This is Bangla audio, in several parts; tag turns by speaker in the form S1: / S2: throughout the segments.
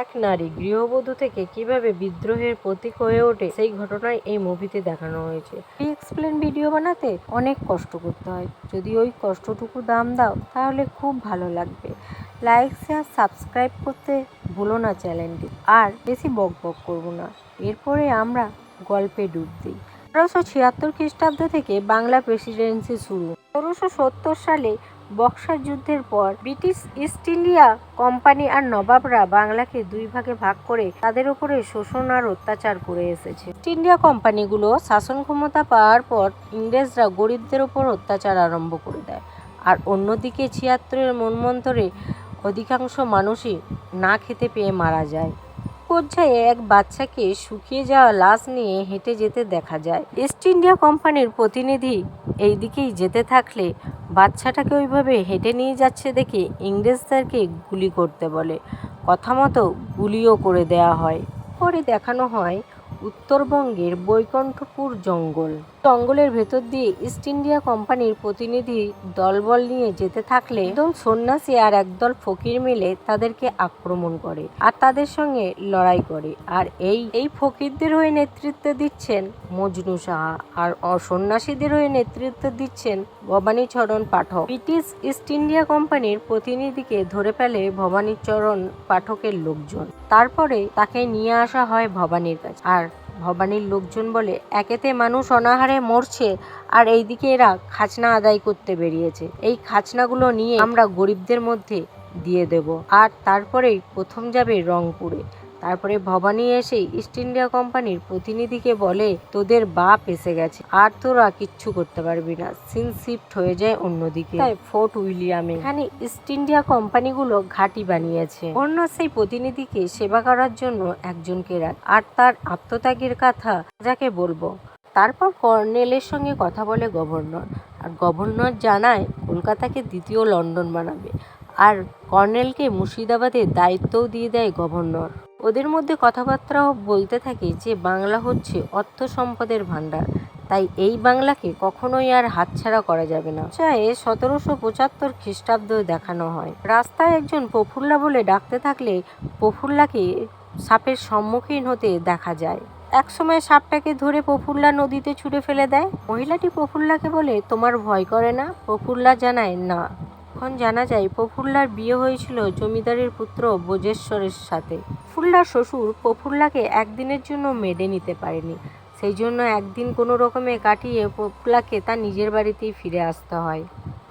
S1: এক নারী গৃহবধূ থেকে কীভাবে বিদ্রোহের প্রতীক হয়ে ওঠে, সেই ঘটনায় এই মুভিতে দেখানো হয়েছে। এক্সপ্লেন ভিডিও বানাতে অনেক কষ্ট করতে হয়। যদি ওই কষ্টটুকু দাম দাও, তাহলে খুব ভালো লাগবে। লাইক শেয়ার সাবস্ক্রাইব করতে ভুলো না চ্যানেলটি আর বেশি বক বক করব না। এরপরে আমরা গল্পে ডুব দিই। আঠারোশো ছিয়াত্তর খ্রিস্টাব্দ থেকে বাংলা প্রেসিডেন্সি শুরু। ষোলোশো সত্তর সালে বক্সার যুদ্ধের পর ব্রিটিশ ইস্ট ইন্ডিয়া কোম্পানি আর নবাবরা বাংলাকে দুই ভাগে ভাগ করে তাদের উপরে শোষণ আর অত্যাচার করে এসেছে। ইস্ট ইন্ডিয়া কোম্পানিগুলো শাসন ক্ষমতা পাওয়ার পর ইংরেজরা গরিবদের উপর অত্যাচার আরম্ভ করে দেয়। আর অন্যদিকে ছিয়াত্তরের মনমন্তরে অধিকাংশ মানুষই না খেতে পেয়ে মারা যায়। পর্যায়ে এক বাচ্চাকে শুকিয়ে যাওয়া লাশ নিয়ে হেঁটে যেতে দেখা যায়। ইস্ট ইন্ডিয়া কোম্পানির প্রতিনিধি এই দিকেই যেতে থাকলে বাচ্চাটাকে ওইভাবে হেঁটে নিয়ে যাচ্ছে দেখে ইংরেজদেরকে গুলি করতে বলে। কথা মতো গুলিও করে দেয়া হয়। পরে দেখানো হয় উত্তরবঙ্গের বৈকণ্ঠপুর জঙ্গল। জঙ্গলের ভেতর দিয়ে ইস্ট ইন্ডিয়া কোম্পানির প্রতিনিধি দলবল নিয়ে যেতে থাকলে একদল সন্ন্যাসী আর একদল ফকির মিলে তাদেরকে আক্রমণ করে আর তাদের সঙ্গে লড়াই করে। আর এই এই ফকিরদের হয়ে নেতৃত্ব দিচ্ছেন মজনু সাহা আর সন্ন্যাসীদের হয়ে নেতৃত্ব দিচ্ছেন Bhabanicharan Pathak. British East India কোম্পানির প্রতিনিধিকে ধরে ফেলে ভবানীচরণ পাঠকের লোকজন। তারপরে তাকে নিয়ে আসা হয় ভবানীর কাছে। আর ভবানীর লোকজন বলে, একেতে মানুষ অনাহারে মরছে আর এইদিকে এরা খাজনা আদায় করতে বেরিয়েছে। এই খাজনাগুলো নিয়ে আমরা গরিবদের মধ্যে দিয়ে দেব। আর তারপরেই প্রথম যাবে রংপুরে। তারপরে ভবানী এসে ইস্ট ইন্ডিয়া কোম্পানির প্রতিনিধিকে বলে তোদের বাপ এসে গেছে আর তোরা কিচ্ছু করতে পারবি না। সিন শিফট হয়ে যায় অন্যদিকে। তাই ফোর্ট উইলিয়ামে। এখানে ইস্ট ইন্ডিয়া কোম্পানিগুলো ঘাঁটি বানিয়েছে। অন্য সেই প্রতিনিধিকে সেবা করার জন্য একজনকে রাখ আর তার আত্মত্যাগের কথা যাকে বলব। তারপর কর্নেলের সঙ্গে কথা বলে গভর্নর আর গভর্নর জানায় কলকাতাকে দ্বিতীয় লন্ডন বানাবে আর কর্নেলকে মুর্শিদাবাদের দায়িত্বও দিয়ে দেয় গভর্নর। ওদের মধ্যে কথাবার্তাও বলতে থাকে যে বাংলা হচ্ছে অর্থ সম্পদের ভাণ্ডার। তাই এই বাংলাকে কখনোই আর হাতছাড়া করা যাবে না। চায়ে সতেরোশো পঁচাত্তর খ্রিস্টাব্দ দেখানো হয়। রাস্তায় একজন প্রফুল্লা বলে ডাকতে থাকলে প্রফুল্লাকে সাপের সম্মুখীন হতে দেখা যায়। একসময় সাপটাকে ধরে প্রফুল্লা নদীতে ছুঁড়ে ফেলে দেয়। মহিলাটি প্রফুল্লাকে বলে, তোমার ভয় করে না? প্রফুল্লা জানায়, না। এখন জানা যায়, প্রফুল্লার বিয়ে হয়েছিল জমিদারের পুত্র বোজেশ্বরের সাথে। ফুল্লার শ্বশুর প্রফুল্লাকে একদিনের জন্য মেডে নিতে পারেনি। সেই জন্য একদিন কোনো রকমে কাটিয়ে প্রফুল্লাকে তার নিজের বাড়িতেই ফিরে আসতে হয়।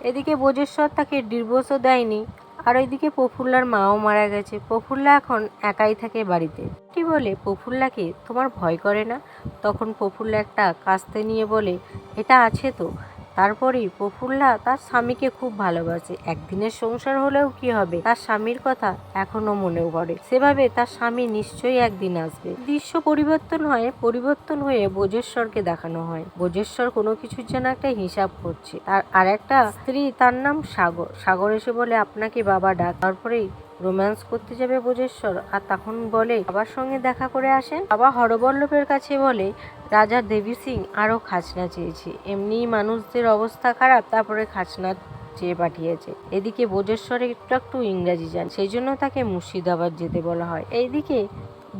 S1: এদিকে বোজেশ্বর তাকে ডিভোর্সও দেয়নি, আর ওইদিকে প্রফুল্লার মাও মারা গেছে। প্রফুল্লা এখন একাই থাকে বাড়িতে। কি বলে, প্রফুল্লাকে তোমার ভয় করে না? তখন প্রফুল্লা একটা কাস্তে নিয়ে বলে, এটা আছে তো? তারপরেই প্রফুল্লা তার স্বামীকে খুব ভালোবাসে। একদিনের সংসার হলেও কি হবে? তার স্বামীর কথা এখনও মনেও পড়ে। সেভাবে তার স্বামী নিশ্চয়ই একদিন আসবে। দৃশ্য পরিবর্তন হয়, পরিবর্তন হয়ে বোজেশ্বরকে দেখানো হয়। বোজেশ্বর কোনো কিছুর যেন একটা হিসাব করছে। আর একটা স্ত্রী, তার নাম সাগর। সাগর এসে বলে, আপনাকে বাবা ডাক। তারপরেই রোম্যান্স করতে যাবে বোজেশ্বর আর তখন বলে, বাবার সঙ্গে দেখা করে আসেন? বাবা হরবল্লভের কাছে বলে রাজা দেবী সিং আরও খাজনা চেয়েছে। এমনিই মানুষদের অবস্থা খারাপ, তারপরে খাজনা চেয়ে পাঠিয়েছে। এদিকে বোজেশ্বর একটু একটু ইংরাজি যান, সেই জন্য তাকে মুর্শিদাবাদ যেতে বলা হয়। এইদিকে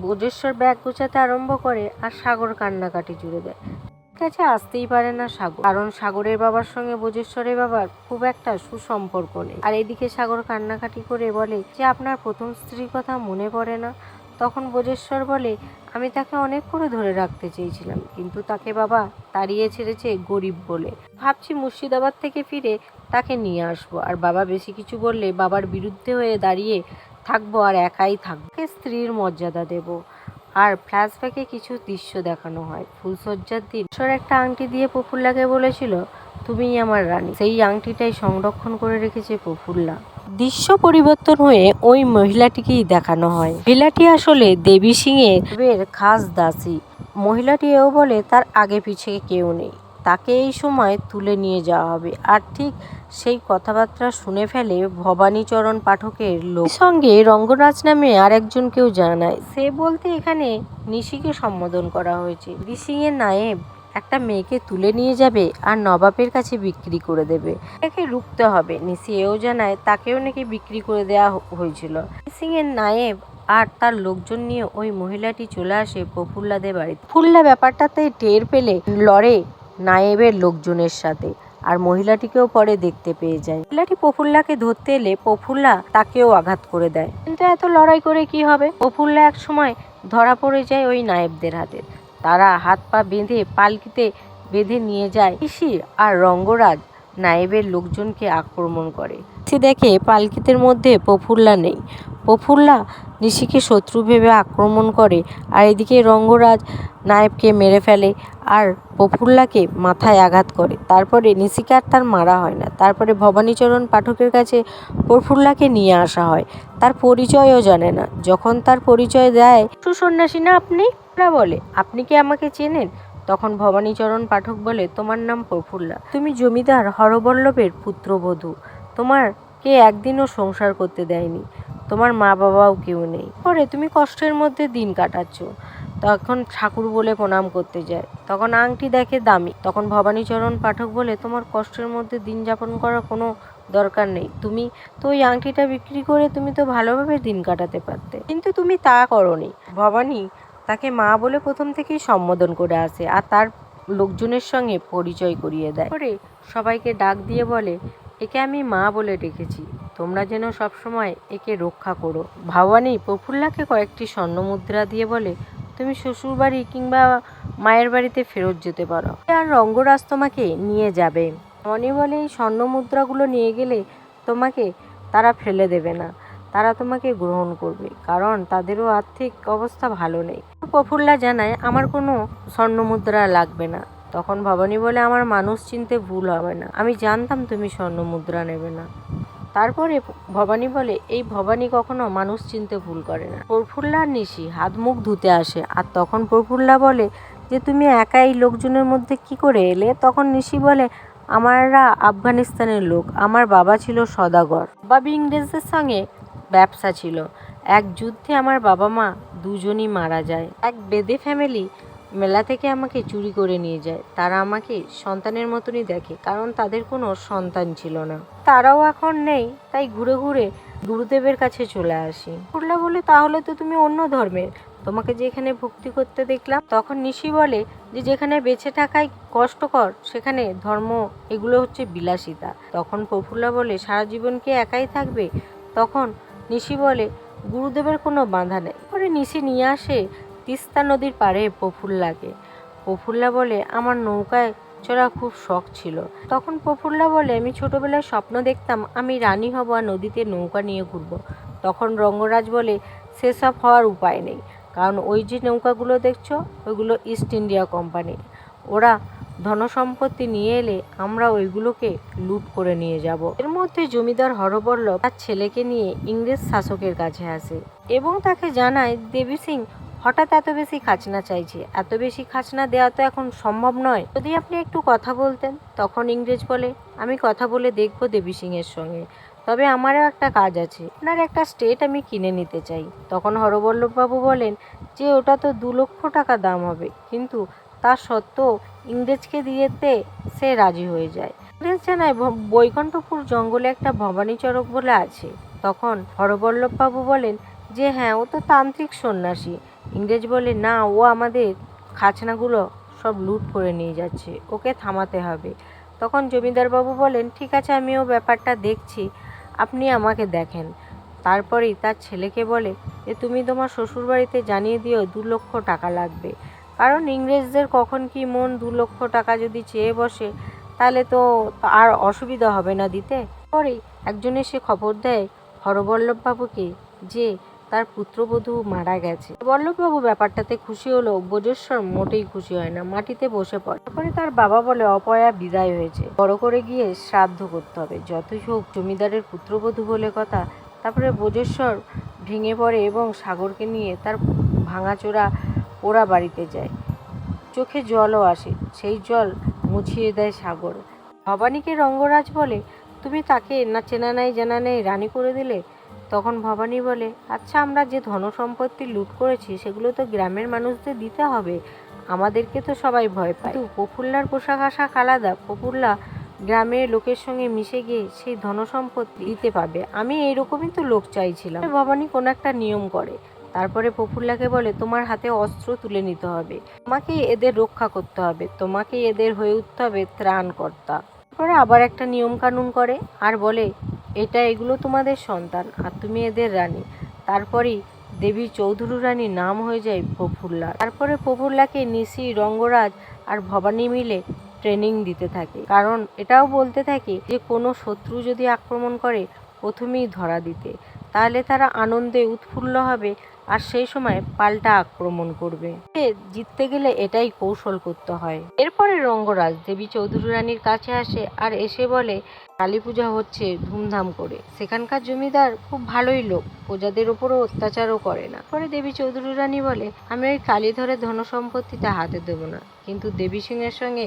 S1: বোজেশ্বর ব্যাগ গোছাতে আরম্ভ করে আর সাগর কান্নাকাটি জুড়ে দেয়। কাছে আসতেই পারে না সাগর, কারণ সাগরের বাবার সঙ্গে বোজেশ্বরের বাবার খুব একটা সুসম্পর্ক নেই। আর এদিকে সাগর কান্নাকাটি করে বলে যে, আপনার প্রথম স্ত্রীর কথা মনে পড়ে না? তখন বোজেশ্বর বলে, আমি তাকে অনেক করে ধরে রাখতে চেয়েছিলাম, কিন্তু তাকে বাবা তাড়িয়ে ছেড়েছে গরিব বলে। ভাবছি মুর্শিদাবাদ থেকে ফিরে তাকে নিয়ে আসব। আর বাবা বেশি কিছু বললে বাবার বিরুদ্ধে হয়ে দাঁড়িয়ে থাকব আর একাই থাকব। স্ত্রীর মর্যাদা দেব। আর ফ্ল্যাশব্যাকে কিছু দৃশ্য দেখানো হয়। ফুলসজ্জার দিন ঈশ্বর একটা আংটি দিয়ে প্রফুল্লাকে বলেছিল, তুমিই আমার রানী। সেই আংটিটাই সংরক্ষণ করে রেখেছে প্রফুল্লা। দৃশ্য পরিবর্তন হয়ে ওই মহিলাটিকেই দেখানো হয়। মহিলাটি আসলে দেবী সিংয়ের খাস দাসী। মহিলাটি এও বলে, তার আগে পিছে কেউ নেই। তাকে এই সময় তুলে নিয়ে যাওয়া হবে। আর ঠিক সেই কথাবার্তা শুনে ফেলে ভবানীচরণ পাঠকের লোক। সঙ্গে রঙ্গরাজ নামে আরেকজনকেও জানায়। সে বলতে এখানে নিশিকে সম্বোধন করা হয়েছে। ঋষিংয়ের নায়েব একটা মেয়েকে তুলে নিয়ে যাবে আর নবাবের কাছে বিক্রি করে দেবে। তাকে রুখতে হবে। নিশি এও জানায়, তাকেও নাকি বিক্রি করে দেওয়া হয়েছিল। সিং এর নায়েব আর তার লোকজন নিয়ে ওই মহিলাটি চলে আসে প্রফুল্লাদের বাড়িতে। ফুল্লা ব্যাপারটাতে টের পেলে লড়ে নায়েবের লোকজনের সাথে আর মহিলাটিকেও পরে দেখতে পেয়ে যায়। মহিলাটি প্রফুল্লাকে ধরতে এলে প্রফুল্লা তাকেও আঘাত করে দেয়। কিন্তু এত লড়াই করে কি হবে? প্রফুল্লা এক সময় ধরা পড়ে যায় ওই নায়েবদের হাতে। তারা হাত পা বেঁধে পালকিতে বেঁধে নিয়ে যায়। ঋষি আর রঙ্গরাজ নায়েবের লোকজনকে আক্রমণ করে। সে দেখে পালকিতের মধ্যে প্রফুল্লা নেই। প্রফুল্লা নিশিকে শত্রু ভেবে আক্রমণ করে আর এদিকে রঙ্গরাজ নায়েবকে মেরে ফেলে আর প্রফুল্লাকে মাথায় আঘাত করে। তারপরে নিশিকে আর তার মারা হয় না। তারপরে ভবানীচরণ পাঠকের কাছে প্রফুল্লাকে নিয়ে আসা হয়। তার পরিচয়ও জানে না। যখন তার পরিচয় দেয়, সুসন্ন্যাসী না আপনি? ওরা বলে? আপনি কি আমাকে চেনেন? তখন ভবানীচরণ পাঠক বলে, তোমার নাম প্রফুল্লা। তুমি জমিদার হরবল্লভের পুত্রবধূ। তোমার কে একদিনও সংসার করতে দেয়নি। তোমার মা বাবাও কেউ নেই। পরে তুমি কষ্টের মধ্যে দিন কাটাচ্ছ। তখন ঠাকুর বলে প্রণাম করতে যায়। তখন আংটি দেখে দামি। তখন ভবানীচরণ পাঠক বলে, তোমার কষ্টের মধ্যে দিন যাপন করার কোনো দরকার নেই। তুমি তো ওই আংটিটা বিক্রি করে তুমি তো ভালোভাবে দিন কাটাতে পারতে। কিন্তু তুমি তা করনি। ভবানী তাকে মা বলে প্রথম থেকেই সম্বোধন করে আসে আর তার লোকজনের সঙ্গে পরিচয় করিয়ে দেয়। পরে সবাইকে ডাক দিয়ে বলে, একে আমি মা বলে ডেকেছি। তোমরা যেন সবসময় একে রক্ষা করো। ভবানী প্রফুল্লাকে কয়েকটি স্বর্ণমুদ্রা দিয়ে বলে, তুমি শ্বশুর বাড়ি কিংবা মায়ের বাড়িতে ফেরত যেতে পারো। আর রঙ্গরাজ তোমাকে নিয়ে যাবে। মনে বলে এই স্বর্ণ মুদ্রাগুলো নিয়ে গেলে তোমাকে তারা ফেলে দেবে না। তারা তোমাকে গ্রহণ করবে, কারণ তাদেরও আর্থিক অবস্থা ভালো নেই। প্রফুল্লা জানায়, আমার কোনো স্বর্ণ মুদ্রা লাগবে না। তখন ভবানী বলে, আমার মানুষ চিনতে ভুল হবে না। আমি জানতাম তুমি স্বর্ণ মুদ্রা নেবে না। তারপরে ভবানী বলে, এই ভবানী কখনো মানুষ চিনতে ভুল করে না। প্রফুল্লা নিশি হাত মুখ ধুতে আসে, আর তখন প্রফুল্লা বলে, যে তুমি একাই লোকজনের মধ্যে কি করে এলে? তখন নিশি বলে, আমারা আফগানিস্তানের লোক। আমার বাবা ছিল সদাগর। বাবা ইংরেজদের সঙ্গে ব্যবসা ছিল। এক যুদ্ধে আমার বাবা মা দুজনই মারা যায়। এক বেদে ফ্যামিলি মেলা থেকে আমাকে চুরি করে নিয়ে যায়। তারা আমাকে সন্তানের মতনই দেখে, কারণ তাদের কোনো সন্তান ছিল না। তারাও এখন নেই, তাই ঘুরে ঘুরে গুরুদেবের কাছে চলে আসি। ফুরলা বলে, তাহলে তো তুমি অন্য ধর্মের। তোমাকে যেখানে ভক্তি করতে দেখলাম, তখন নিশি বলে যে, যেখানে বেঁচে থাকাই কষ্টকর, সেখানে ধর্ম এগুলো হচ্ছে বিলাসিতা। তখন প্রফুল্লা বলে, সারা জীবন একাই থাকবে? তখন নিশি বলে গুরুদেবের কোনো বাঁধা নেই। পরে নিচে নিয়ে আসে, তিস্তা নদীর পাড়ে প্রফুল্লাকে। প্রফুল্লা বলে, আমার নৌকায় চড়া খুব শখ ছিল। তখন প্রফুল্লা বলে, আমি ছোটবেলায় স্বপ্ন দেখতাম আমি রানী হব আর নদীতে নৌকা নিয়ে ঘুরবো। তখন রঙ্গরাজ বলে, সেসব হওয়ার উপায় নেই। কারণ ওই যে নৌকাগুলো দেখছ, ওইগুলো ইস্ট ইন্ডিয়া কোম্পানি ওরা ধনসম্পত্তি নিয়ে এলে আমরা ওইগুলোকে লুট করে নিয়ে যাব। এর মধ্যে জমিদার হরবল্লভ তার ছেলেকে নিয়ে ইংরেজ শাসকের কাছে আসে এবং তাকে জানায়, দেবী সিং, হঠাৎ এত বেশি খাজনা চাইছে। এত বেশি খাজনা দেওয়া তো এখন সম্ভব নয়। যদি আপনি একটু কথা বলতেন। তখন ইংরেজ বলে, আমি কথা বলে দেখব দেবী সিং এর সঙ্গে। তবে আমারও একটা কাজ আছে। আপনার একটা স্টেট আমি কিনে নিতে চাই। তখন হরবল্লভবাবু বলেন, যে ওটা তো দু লক্ষ টাকা দাম হবে। কিন্তু তা সত্ত্বেও ইংরেজকে দিয়েতে সে রাজি হয়ে যায়। ইংরেজ জানায় বৈকুণ্ঠপুর জঙ্গলে একটা ভবানী চরক বলে আছে। তখন হরবল্লভবাবু বলেন যে হ্যাঁ ও তো তান্ত্রিক সন্ন্যাসী। ইংরেজ বলে, না, ও আমাদের খাজনাগুলো সব লুট করে নিয়ে যাচ্ছে। ওকে থামাতে হবে। তখন জমিদারবাবু বলেন, ঠিক আছে আমিও ব্যাপারটা দেখছি। আপনি আমাকে দেখেন। তারপরেই তার ছেলেকে বলে যে তুমি তোমার শ্বশুরবাড়িতে জানিয়ে দিও, দু লক্ষ টাকা লাগবে। কারণ ইংরেজদের কখন কি মন দু লক্ষ টাকা যদি চেয়ে বসে, তাহলে তো আর অসুবিধা হবে না দিতে। পরেই একজন এসে খবর দেয়, হরবল্লভবাবুকে, যে তার পুত্রবধূ মারা গেছে। বল্লভবাবু ব্যাপারটাতে খুশি হলেও বোজেশ্বর মোটেই খুশি হয় না, মাটিতে বসে পড়ে। তারপরে তার বাবা বলে, অপয়া বিদায় হয়েছে। বড় করে গিয়ে শ্রাদ্ধ করতে হবে। যতই হোক, জমিদারের পুত্রবধূ বলে কথা। তারপরে বোজেশ্বর ভেঙে পড়ে এবং সাগরকে নিয়ে তার ভাঙাচোরা ওরা বাড়িতে যায়। চোখে জলও আসে, সেই জল মুছিয়ে দেয় সাগর। ভবানীকে রঙ্গরাজ বলে, তুমি তাকে না চেনা নাই, জানা নেই, রানী করে দিলে? তখন ভবানী বলে আচ্ছা আমরা যে ধনসম্পত্তি লুট করেছি, সেগুলো তো গ্রামের মানুষদের দিতে হবে। আমাদেরকে তো সবাই ভয় পায়। কিন্তু প্রফুল্লার পোশাক আশাক আলাদা। প্রফুল্লা গ্রামের লোকের সঙ্গে মিশে গিয়ে সেই ধনসম্পত্তি দিতে পারবে। আমি এইরকমই তো লোক চাইছিলাম। ভবানী কোনো একটা নিয়ম করে। তারপরে প্রফুল্লাকে বলে, তোমার হাতে অস্ত্র তুলে নিতে হবে। তোমাকে এদের রক্ষা করতে হবে। তোমাকে এদের হয়ে উঠতে হবে ত্রাণকর্তা। তারপরে আবার একটা নিয়ম কানুন করে আর বলে, এটা এগুলো তোমাদের সন্তান আর তুমি এদের রানী। তারপরেই দেবী চৌধুরী রানীর নাম হয়ে যায় প্রফুল্লা তারপরে প্রফুল্লাকে নিশি, রঙ্গরাজ আর ভবানী মিলে ট্রেনিং দিতে থাকে। কারণ এটাও বলতে থাকে যে, কোনো শত্রু যদি আক্রমণ করে, প্রথমেই ধরা দিতে। তাহলে তারা আনন্দে উৎফুল্ল হবে আর সেই সময় পাল্টা আক্রমণ করবে। জিততে গেলে এটাই কৌশল করতে হয়। এরপরে রঙ্গরাজ দেবী চৌধুরী রানীর কাছে আসে আর এসে বলে, কালী পূজা হচ্ছে ধুমধাম করে। সেখানকার জমিদার খুব ভালোই লোক, প্রজাদের ওপরও অত্যাচারও করে না। পরে দেবী চৌধুরী রানী বলে, আমি ওই কালী ধরে ধন সম্পত্তিটা হাতে দেবো না। কিন্তু দেবী সিংহের সঙ্গে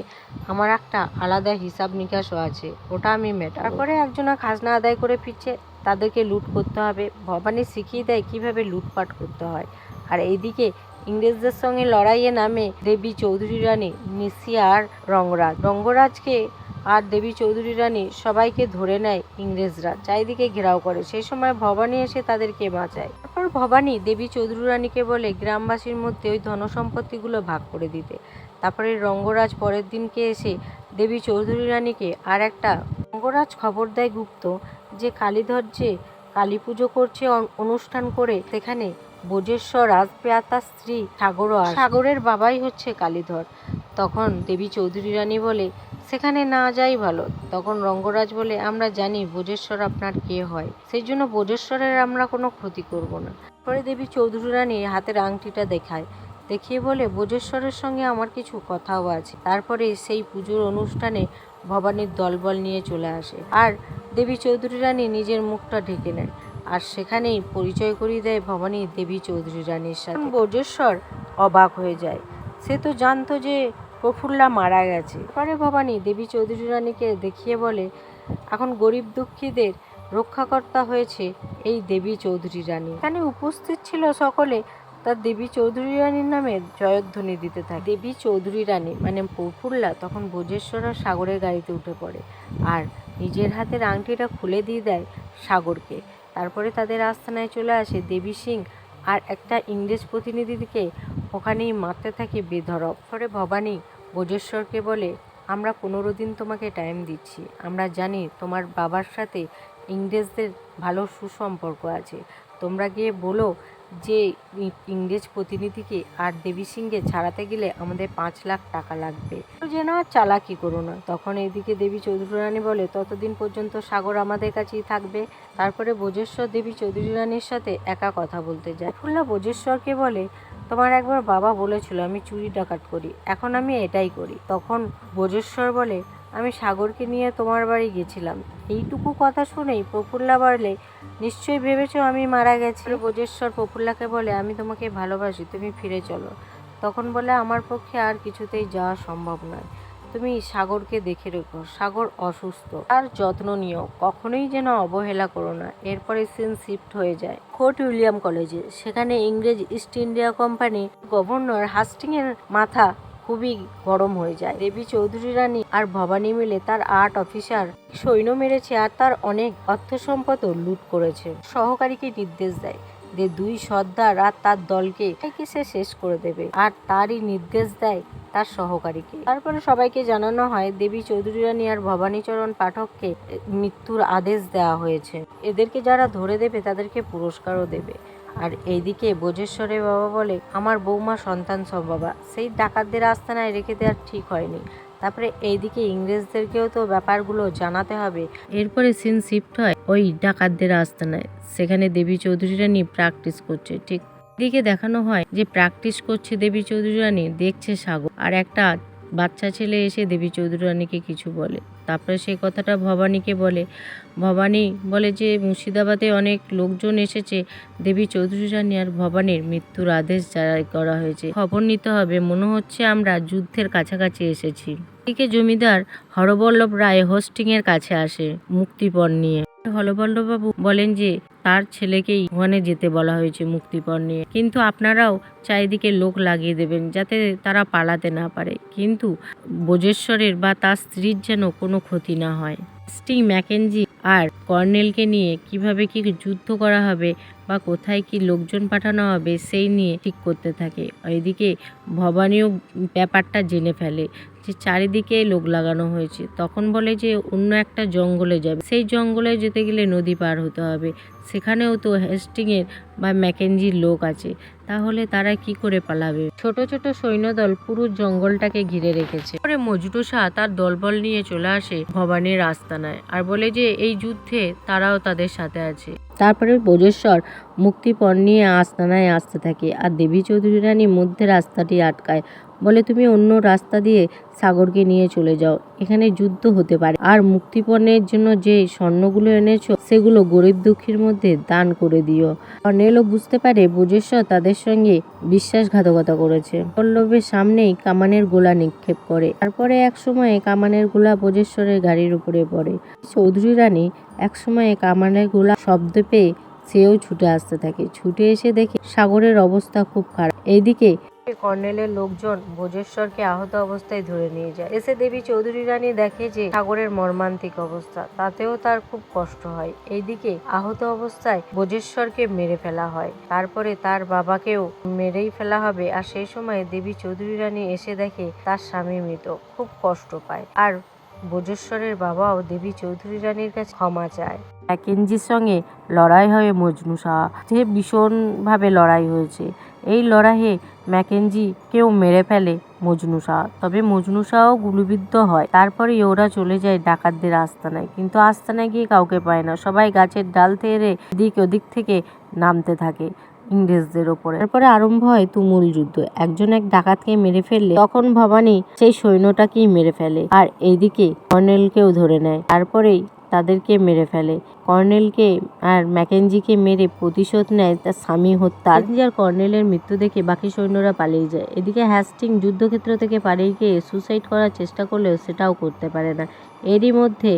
S1: আমার একটা আলাদা হিসাব নিকাশও আছে, ওটা আমি মেটাবো। তারপরে একজনা খাজনা আদায় করে ফিরছে। তাদেরকে লুট করতে হবে। ভবানী শিখিয়ে দেয় কীভাবে লুটপাট করতে হয়। আর এইদিকে ইংরেজদের সঙ্গে লড়াইয়ে নামে দেবী চৌধুরী রানী নিশি আর রঙ্গরাজ। রঙ্গরাজকে আর দেবী চৌধুরী রানী সবাইকে ধরে নেয় ইংরেজরা, চারিদিকে ঘেরাও করে। সেই সময় ভবানী এসে তাদেরকে বাঁচায়। তারপর ভবানী দেবী চৌধুরী রানীকে বলে, গ্রামবাসীর মধ্যে ওই ধনসম্পত্তিগুলো ভাগ করে দিতে। তারপরে রঙ্গরাজ পরের দিনকে এসে দেবী চৌধুরী রানীকে আর একটা, রঙ্গরাজ খবর দেয় গুপ্ত যে কালীধর যে কালী পুজো করছে অনুষ্ঠান করে, সেখানে বোজেশ্বর রাজপেয়া তার স্ত্রী সাগরও আসে। সাগরের বাবাই হচ্ছে কালীধর তখন দেবী চৌধুরী রানী বলে, সেখানে না যাই ভালো। তখন রঙ্গরাজ বলে, আমরা জানি বোজেশ্বর আপনার কে হয়। সেই জন্য বোজেশ্বরের আমরা কোনো ক্ষতি করব না। পরে দেবী চৌধুরী রানী হাতের আংটিটা দেখায়। দেখিয়ে বলে বোজেশ্বরের সঙ্গে আমার কিছু কথাও আছে। তারপরে সেই পুজোর অনুষ্ঠানে ভবানীর দলবল নিয়ে চলে আসে। আর দেবী চৌধুরী রানী নিজের মুখটা ঢেকে নেয় আর সেখানেই পরিচয় করিয়ে দেয় ভবানী দেবী চৌধুরী রানীর সাথে। বোজেশ্বর অবাক হয়ে যায়। সে তো জানতো যে প্রফুল্লা মারা গেছে। পরে ভবানী দেবী চৌধুরী রানীকে দেখিয়ে বলে, এখন গরিব দুঃখীদের রক্ষাকর্তা হয়েছে এই দেবী চৌধুরী রানী। এখানে উপস্থিত ছিল সকলে তার দেবী চৌধুরী রানীর নামে জয়ধ্বনি দিতে থাকে। দেবী চৌধুরী রানী মানে প্রফুল্লা তখন ভোজেশ্বর আর সাগরের গাড়িতে উঠে পড়ে আর নিজের হাতের আংটিটা খুলে দিয়ে দেয় সাগরকে। তারপরে তাদের আস্থানায় চলে আসে দেবী সিং আর একটা ইংরেজ প্রতিনিধিকে ওখানেই মারতে থাকে বেধরক পরে ভবানী ভোজেশ্বরকে বলে, আমরা পনেরো দিন তোমাকে টাইম দিচ্ছি। আমরা জানি তোমার বাবার সাথে ইংরেজদের ভালো সুসম্পর্ক আছে। তোমরা গিয়ে বলো যে ইংরেজ প্রতিনিধিকে আর দেবী সিংকে ছাড়াতে গেলে আমাদের পাঁচ লাখ টাকা লাগবে। যেন আর চালাকি করো না। তখন এইদিকে দেবী চৌধুরী রানী বলে, ততদিন পর্যন্ত সাগর আমাদের কাছেই থাকবে। তারপরে বোজেশ্বর দেবী চৌধুরী রানীর সাথে একা কথা বলতে যায়। ফুল্লা বোজেশ্বরকে বলে, তোমার একবার বাবা বলেছিল আমি চুরি ডাকাত করি। এখন আমি এটাই করি। তখন বোজেশ্বর বলে আমি সাগরকে নিয়ে তোমার বাড়ি গেছিলাম। এইটুকু কথা শুনেই প্রফুল্লা বাড়লে নিশ্চয়ই ভেবেছো আমি মারা গেছি? বোজেশ্বর প্রফুল্লাকে বলে, আমি তোমাকে ভালোবাসি, তুমি ফিরে চলো। তখন বলে, আমার পক্ষে আর কিছুতেই যাওয়া সম্ভব নয়। তুমি সাগরকে দেখে রেখো। সাগর অসুস্থ। আর যত্ন নিও। কখনোই যেন অবহেলা করো না। এরপরে সিন শিফট হয়ে যায়। ফোর্ট উইলিয়াম কলেজে। সেখানে ইংরেজ ইস্ট ইন্ডিয়া কোম্পানি গভর্নর হাস্টিংয়ের মাথা খুবই গরম হয়ে যায়। দেবী চৌধুরী রানী আর ভবানী মিলে তার আর্ট অফিসার সৈন্য মেরেছে আর তার অনেক অর্থ সম্পদও লুট করেছে। সহকারীকে নির্দেশ দেয় যে দুই সর্দার আর তার দলকে সে শেষ করে দেবে আর তারই নির্দেশ দেয় তার সহকারীকে। তারপরে সবাইকে জানানো হয়, দেবী চৌধুরী রানী আর ভবানীচরণ পাঠককে মৃত্যুর আদেশ দেওয়া হয়েছে। এদেরকে যারা ধরে দেবে তাদেরকে পুরস্কারও দেবে। আর এইদিকে বোজেশ্বরের বাবা বলে, আমার বৌমা সন্তান সব বাবা। সেই ডাকাতদের আস্তানায় রেখে দেওয়ার ঠিক হয়নি। তারপরে এইদিকে ইংরেজদেরকেও তো ব্যাপারগুলো জানাতে হবে। এরপরে সিন শিফট হয় ওই ডাকাতদের আস্তানায়। সেখানে দেবী চৌধুরী প্র্যাকটিস করছে। ঠিক দিকে দেখানো হয় যে প্র্যাকটিস করছে দেবী চৌধুরী রানী, দেখছে সাগর। আর একটা বাচ্চা ছেলে এসে দেবী চৌধুরী রানীকে কিছু বলে। তারপরে সেই কথাটা ভবানীকে বলে। ভবানী বলে যে, মুর্শিদাবাদে অনেক লোকজন এসেছে, দেবী চৌধুরী রানী আর ভবানীর মৃত্যুর আদেশ জারি করা হয়েছে। খবর নিতে হবে, মনে হচ্ছে আমরা যুদ্ধের কাছাকাছি এসেছি। এদিকে জমিদার হরবল্লভ রায় হোস্টিংয়ের কাছে আসে মুক্তিপণ নিয়ে। হরবল্লভবাবু বলেন যে তার ছেলেকেই ওখানে যেতে বলা হয়েছে মুক্তিপণ নিয়ে। কিন্তু আপনারাও চারিদিকে লোক লাগিয়ে দেবেন যাতে তারা পালাতে না পারে। কিন্তু বোজেশ্বরের বা তার স্ত্রীর যেন কোনো ক্ষতি না হয়। স্টিং ম্যাকেনজি আর কর্নেলকে নিয়ে কীভাবে কি যুদ্ধ করা হবে বা কোথায় কি লোকজন পাঠানো হবে, সেই নিয়ে ঠিক করতে থাকে। এদিকে ভবানীও ব্যাপারটা জেনে ফেলে। যে চারিদিকে লোক লাগানো হয়েছে, তখন বলে যে অন্য একটা জঙ্গলে যাবে। সেই জঙ্গলে যেতে গেলে নদী পার হতে হবে। সেখানেও তো হেস্টিংয়ের বা ম্যাকেঞ্জির লোক আছে। তাহলে তারা কি করে পালাবে? ছোট ছোট সৈন্যদল পুরো জঙ্গলটাকে ঘিরে রেখেছে। পরে মজনু শাহ তার দলবল নিয়ে চলে আসে ভবানীর আস্তানায়। আর বলে যে এই যুদ্ধে তারাও তাদের সাথে আছে। তারপরে বোজেশ্বর মুক্তিপণ নিয়ে আস্তানায় আসতে থাকে আর দেবী চৌধুরী রানী মধ্যে রাস্তাটি আটকায়। বলে, তুমি অন্য রাস্তা দিয়ে সাগরকে নিয়ে চলে যাও। এখানে যুদ্ধ হতে পারে। আর মুক্তিপণের জন্য যে স্বর্ণগুলো এনেছো, সেগুলো গরিব দুঃখীর মধ্যে দান করে দিও। কর্নেলও বুঝতে পারে বোজেশ্বর তাদের সঙ্গে বিশ্বাসঘাতকতা করেছে। পল্লবের সামনেই কামানের গোলা নিক্ষেপ করে। তারপরে এক সময়ে কামানের গোলা বোজেশ্বরের গাড়ির উপরে পড়ে। চৌধুরী রানী এক সময়ে কামানের গোলা শব্দ পেয়ে সেও ছুটে আসতে থাকে। ছুটে এসে দেখে সাগরের অবস্থা খুব খারাপ। এইদিকে কর্নেলের লোকজন ভোজেশ্বরকে আহত অবস্থায় ধরে নিয়ে যায়। এসে দেবী চৌধুরী রানী দেখে যে সাগরের মর্মান্তিক অবস্থা, তাতেও তার খুব কষ্ট হয়। এইদিকে আহত অবস্থায় ভোজেশ্বরকে মেরে ফেলা হয়। তারপরে তার বাবাকেও মেরেই ফেলা হবে। আর সেই সময় দেবী চৌধুরী রানী এসে দেখে তার স্বামী মৃত, খুব কষ্ট পায়। আর ভোজেশ্বরের বাবাও দেবী চৌধুরী রানীর কাছে ক্ষমা চায়। ম্যাকেনজির সঙ্গে লড়াই হয় মজনু যে ভীষণভাবে লড়াই হয়েছে। এই লড়াইয়ে ম্যাকেনজি, কেউ মেরে ফেলে মজনু শাহ। তবে মজনু শাহও গুলিবিদ্ধ হয়। তারপরে ওরা চলে যায় ডাকাতদের আস্তানায়। কিন্তু আস্তানায় গিয়ে কাউকে পায় না। সবাই গাছের ডাল থেকে এদিক ওদিক থেকে নামতে থাকে ইংরেজদের ওপরে। তারপরে আরম্ভ হয় তুমুল যুদ্ধ। একজন এক ডাকাতকে মেরে ফেললে তখন ভবানী সেই সৈন্যটাকেই মেরে ফেলে। আর এইদিকে কর্নেলকেও ধরে নেয়। তারপরেই তাদেরকে মেরে ফেলে। কর্নেলকে আর ম্যাকেনজিকে মেরে প্রতিশোধ নেয় তার স্বামী হত্যা আর কর্নেলের মৃত্যু দেখে বাকি সৈন্যরা পালিয়ে যায়। এদিকে হ্যাস্টিং যুদ্ধক্ষেত্র থেকে পালিয়ে গিয়ে সুসাইড করার চেষ্টা করলেও সেটাও করতে পারে না। এরই মধ্যে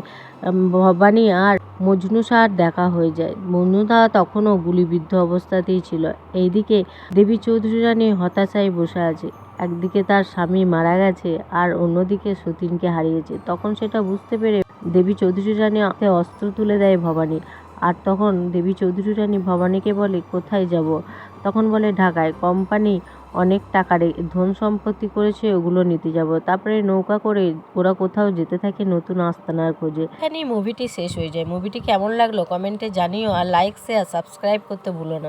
S1: ভবানী আর মজনু শাহর দেখা হয়ে যায়। মজনু শাহ তখনও গুলিবিদ্ধ অবস্থাতেই ছিল। এইদিকে দেবী চৌধুরী রানী হতাশায় বসে আছে। একদিকে তার স্বামী মারা গেছে আর অন্যদিকে সতীনকে হারিয়েছে। তখন সেটা বুঝতে পেরে দেবী চৌধুরী রানী অস্ত্র তুলে দেয় ভবানী। আর তখন দেবী চৌধুরী রানী ভবানীকে বলে, কোথায় যাব? তখন বলে, ঢাকায়। কোম্পানি অনেক টাকার ধন সম্পত্তি করেছে, ওগুলো নিতে যাব। তারপরে নৌকা করে ওরা কোথাও যেতে থাকে নতুন আস্তানার খোঁজে। এখানেই মুভিটি শেষ হয়ে যায়। মুভিটি কেমন লাগল কমেন্টে জানিও, আর লাইক শেয়ার সাবস্ক্রাইব করতে ভুলো না।